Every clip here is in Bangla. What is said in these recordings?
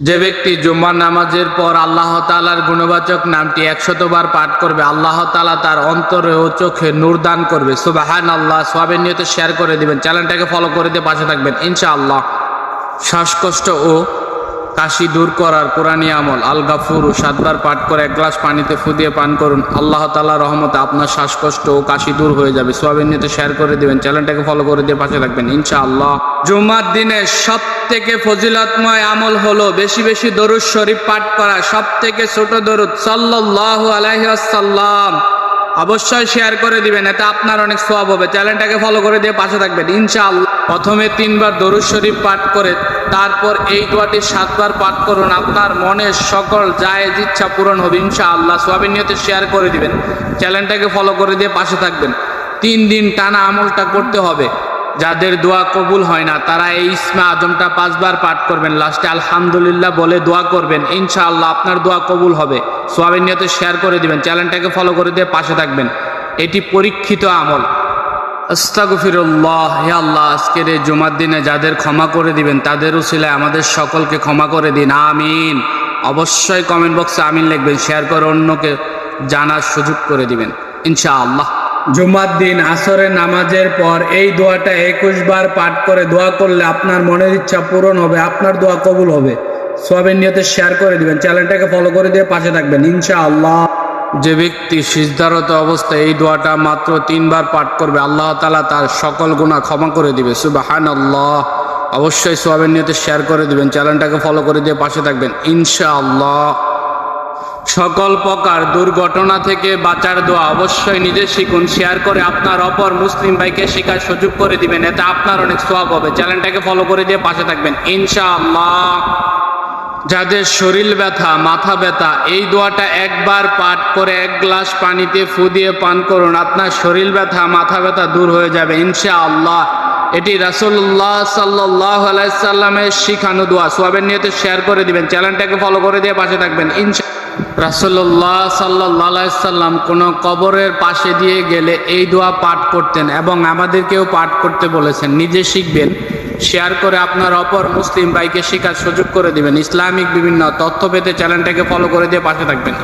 যে ব্যক্তি জুম্মার নামাজের পর আল্লাহ তালার গুণবাচক নামটি একশতবার পাঠ করবে, আল্লাহ তালা তার অন্তরে ও চোখে নূর দান করবে। সুবাহান আল্লাহ সোয়াবের নিয়তে শেয়ার করে দিবেন। চ্যানেলটাকে ফলো করে দিয়ে পাশে থাকবেন, ইনশাআল্লাহ। শ্বাসকষ্ট ও কাশি দূর করার কোরআনী আমল আল গাফুর সাতবার পাঠ করে এক গ্লাস পানিতে ফুদিয়ে পান করুন। আল্লাহ তালা রহমতে আপনার শ্বাসকষ্ট ও কাশি দূর হয়ে যাবে। সোয়াবিন নিতে শেয়ার করে দিবেন। চ্যানেলটাকে ফলো করে দিয়ে পাশে থাকবেন, ইনশাআল্লাহ। জুমার দিনে সব থেকে ফজিলতময় আমল হলো বেশি বেশি দরুদ শরীফ পাঠ করা সব থেকে ছোট দরুদ সাল্লাহ আলাইসাল্লাম অবশ্যই শেয়ার করে দিবেন, এতে আপনার অনেক সব হবে। চ্যানেলটাকে ফলো করে দিয়ে পাশে থাকবেন, ইনশাআল্লাহ। প্রথমে তিনবার দরুদ শরীফ পাঠ করে, তারপর এই দোয়াটি সাতবার পাঠ করুন, আপনার মনের সকল জায়েজ ইচ্ছা পূরণ হবে, ইনশাআল্লাহ। সোয়াবিন নিয়তে শেয়ার করে দিবেন চ্যানেলটাকে ফলো করে দিয়ে পাশে থাকবেন। তিন দিন টানা আমলটা করতে হবে। যাদের দোয়া কবুল হয় না, তারা এই ইসমা আজমটা পাঁচবার পাঠ করবেন। লাস্টে আলহামদুলিল্লাহ বলে দোয়া করবেন। ইনশাআল্লাহ আপনার দোয়া কবুল হবে। সোয়াবিন নিয়তে শেয়ার করে দিবেন। চ্যানেলটাকে ফলো করে দিয়ে পাশে থাকবেন। এটি পরীক্ষিত আমল। আস্তাগফিরুল্লাহ, হে আল্লাহ, আজকের এই জুমার দিনে যাদের ক্ষমা করে দিবেন, তাদের উসিলায় আমাদের সকলকে ক্ষমা করে দিন। আমিন। অবশ্যই কমেন্ট বক্সে আমিন লিখবেন। শেয়ার করে অন্যকে জানার সুযোগ করে দিবেন। ইনশাআল্লাহ। জুমার দিন, আসরের নামাজের পর এই দোয়াটা একুশ বার পাঠ করে দোয়া করলে আপনার মনের ইচ্ছা পূরণ হবে, আপনার দোয়া কবুল হবে। সবের নিয়তে শেয়ার করে দিবেন, চ্যানেলটাকে ফলো করে দিয়ে পাশে থাকবেন, ইনশাআল্লাহ। যে ব্যক্তি সিজদারত অবস্থায় এই দোয়াটা মাত্র তিনবার পাঠ করবে, আল্লাহ তালা তার সকল গুণা ক্ষমা করে দিবে সুবাহান আল্লাহ অবশ্যই সোয়াবের নিয়তে শেয়ার করে দিবেন, চ্যানেলটাকে ফলো করে দিয়ে পাশে থাকবেন, ইনশাআল্লাহ। সকল প্রকার দুর্ঘটনা থেকে বাঁচার দোয়া অবশ্যই নিজে শিখুন শেয়ার করে আপনার অপর মুসলিম ভাইকে শেখার সুযোগ করে দিবেন, এতে আপনার অনেক সোয়াব হবে। চ্যানেলটাকে ফলো করে দিয়ে পাশে থাকবেন, ইনশাআল্লাহ। যাদের শরীর ব্যথা, মাথা ব্যথা, এই দোয়াটা একবার পাঠ করে এক গ্লাস পানিতে ফু দিয়ে পান করুন, আপনার শরীর ব্যথা, মাথা ব্যথা দূর হয়ে যাবে, ইনশাআল্লাহ। এটি রাসুল্লাহ সাল্লাহ আলাইসাল্লামের শিখানো দোয়া সোয়াবের নিয়তে শেয়ার করে দিবেন, চ্যানেলটাকে ফলো করে দিয়ে পাশে থাকবেন, ইনশা রাসুল্লাহ সাল্লাহ সাল্লাম কোনো কবরের পাশে দিয়ে গেলে এই দোয়া পাঠ করতেন এবং আমাদেরকেও পাঠ করতে বলেছেন। নিজে শিখবেন, শেয়ার করে আপনার অপর মুসলিম ভাইকে শেখার সুযোগ করে দিবেন। ইসলামিক বিভিন্ন তথ্য পেতে চ্যানেলটাকে ফলো করে দিয়ে পাশে থাকবেন।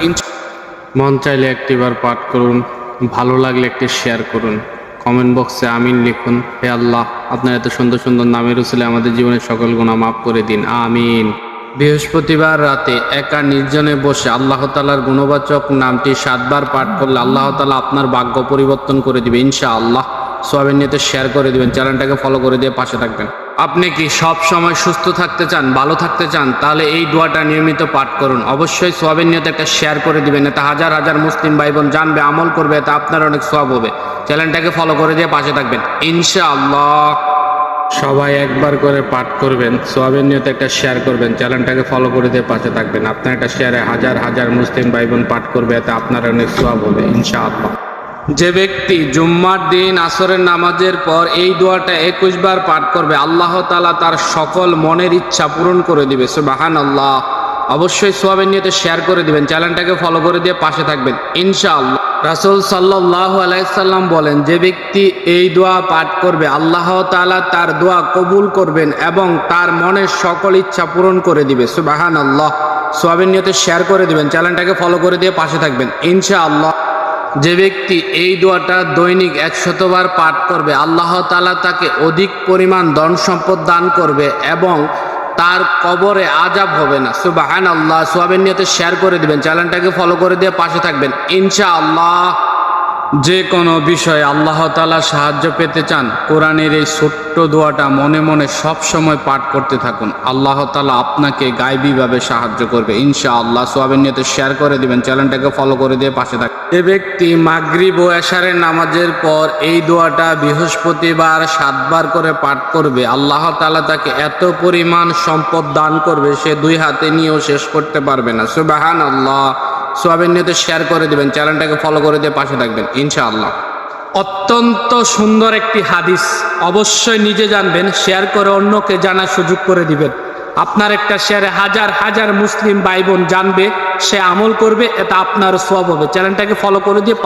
মন চাইলে একটিবার পাঠ করুন, ভালো লাগলে একটি শেয়ার করুন। কমেন্ট বক্সে আমিন লিখুন। হে আল্লাহ, আপনার এত সুন্দর সুন্দর নামের উসলে আমাদের জীবনের সকল গুণা মাফ করে দিন। আমিন। বৃহস্পতিবার রাতে একা নির্জনে বসে আল্লাহ তালার গুণবাচক নামটি সাতবার পাঠ করলে আল্লাহ তালা আপনার ভাগ্য পরিবর্তন করে দিবে ইনশা আল্লাহ সোয়াবের নিয়তে শেয়ার করে দিবেন, চ্যানেলটাকে ফলো করে দিয়ে পাশে থাকবেন। আপনি কি সব সময় সুস্থ থাকতে চান, ভালো থাকতে চান, তাহলে এই দোয়াটা নিয়মিত পাঠ করুন। অবশ্যই সোয়াবের নিয়তে একটা শেয়ার করে দিবেন, এতে হাজার হাজার মুসলিম ভাই বোন জানবে, আমল করবে, এতে আপনার অনেক সোয়াব হবে। চ্যানেলটাকে ফলো করে দিয়ে পাশে থাকবেন, ইনশাআল্লাহ। সবাই একবার করে পাঠ করবেন, সোয়াবের নিয়তে একটা শেয়ার করবেন, চ্যানেলটাকে ফলো করে দিয়ে পাশে থাকবেন। আপনার একটা শেয়ারে হাজার হাজার মুসলিম ভাই বোন পাঠ করবে, এতে আপনার অনেক সোয়াব হবে, ইনশাআল্লাহ। যে ব্যক্তি জুম্মার দিন, আসরের নামাজের পর এই দোয়াটা একুশ বার পাঠ করবে, আল্লাহ তালা তার সকল মনের ইচ্ছা পূরণ করে দিবে সুবাহান আল্লাহ অবশ্যই সোয়াবের নিয়তে শেয়ার করে দিবেন, চ্যানেলটাকে ফলো করে দিয়ে পাশে থাকবেন, ইনশাআল্লাহ। রাসুল সাল্লাহ আলাইসাল্লাম বলেন, যে ব্যক্তি এই দোয়া পাঠ করবে, আল্লাহ তালা তার দোয়া কবুল করবেন এবং তার মনের সকল ইচ্ছা পূরণ করে দিবে। সুবাহান আল্লাহ সোয়াবের নিয়তে শেয়ার করে দিবেন, চ্যানেলটাকে ফলো করে দিয়ে পাশে থাকবেন। ইনশাআল্লাহ, যে ব্যক্তি এই দোয়াটা দৈনিক একশতবার পাঠ করবে, আল্লাহ তালা তাকে অধিক পরিমাণ ধন সম্পদ দান করবে এবং তার কবরে আজাব হবে না। সুবাহান আল্লাহ সোয়াবের নিয়তে শেয়ার করে দিবেন। চ্যানেলটাকে ফলো করে দিয়ে পাশে থাকবেন। ইনশা আল্লাহ যে কোনো বিষয়ে আল্লাহ তালা সাহায্য পেতে চান, কোরআনের এই ছোট্ট দোয়াটা মনে মনে সব সময় পাঠ করতে থাকুন। আল্লাহ তালা আপনাকে গাইবীভাবে সাহায্য করবে। ইনশা আল্লাহ সোয়াবের নিয়তে শেয়ার করে দিবেন, চ্যানেলটাকে ফলো করে দিয়ে পাশে থাকবেন যে ব্যক্তি মাগরিব ও এশারের নামাজের পর এই দোয়াটা বৃহস্পতিবার সাতবার করে পাঠ করবে। আল্লাহ তালা তাকে এত পরিমাণ সম্পদ দান করবে, সে দুই হাতে নিয়েও শেষ করতে পারবে না। সুবাহান আল্লাহ সোয়াবের নিয়তে শেয়ার করে দেবেন চ্যানেলটাকে ফলো করে দিয়ে পাশে থাকবেন, ইনশাআল্লাহ। অত্যন্ত সুন্দর একটি হাদিস, অবশ্যই নিজে জানবেন শেয়ার করে অন্যকে জানার সুযোগ করে দিবেন। আপনার একটা শেয়ারে হাজার হাজার মুসলিম ভাই বোন জানবে, সে আমল করবে, এটা আপনার সব হবে। চ্যানেলটাকে ফলো করে দিয়ে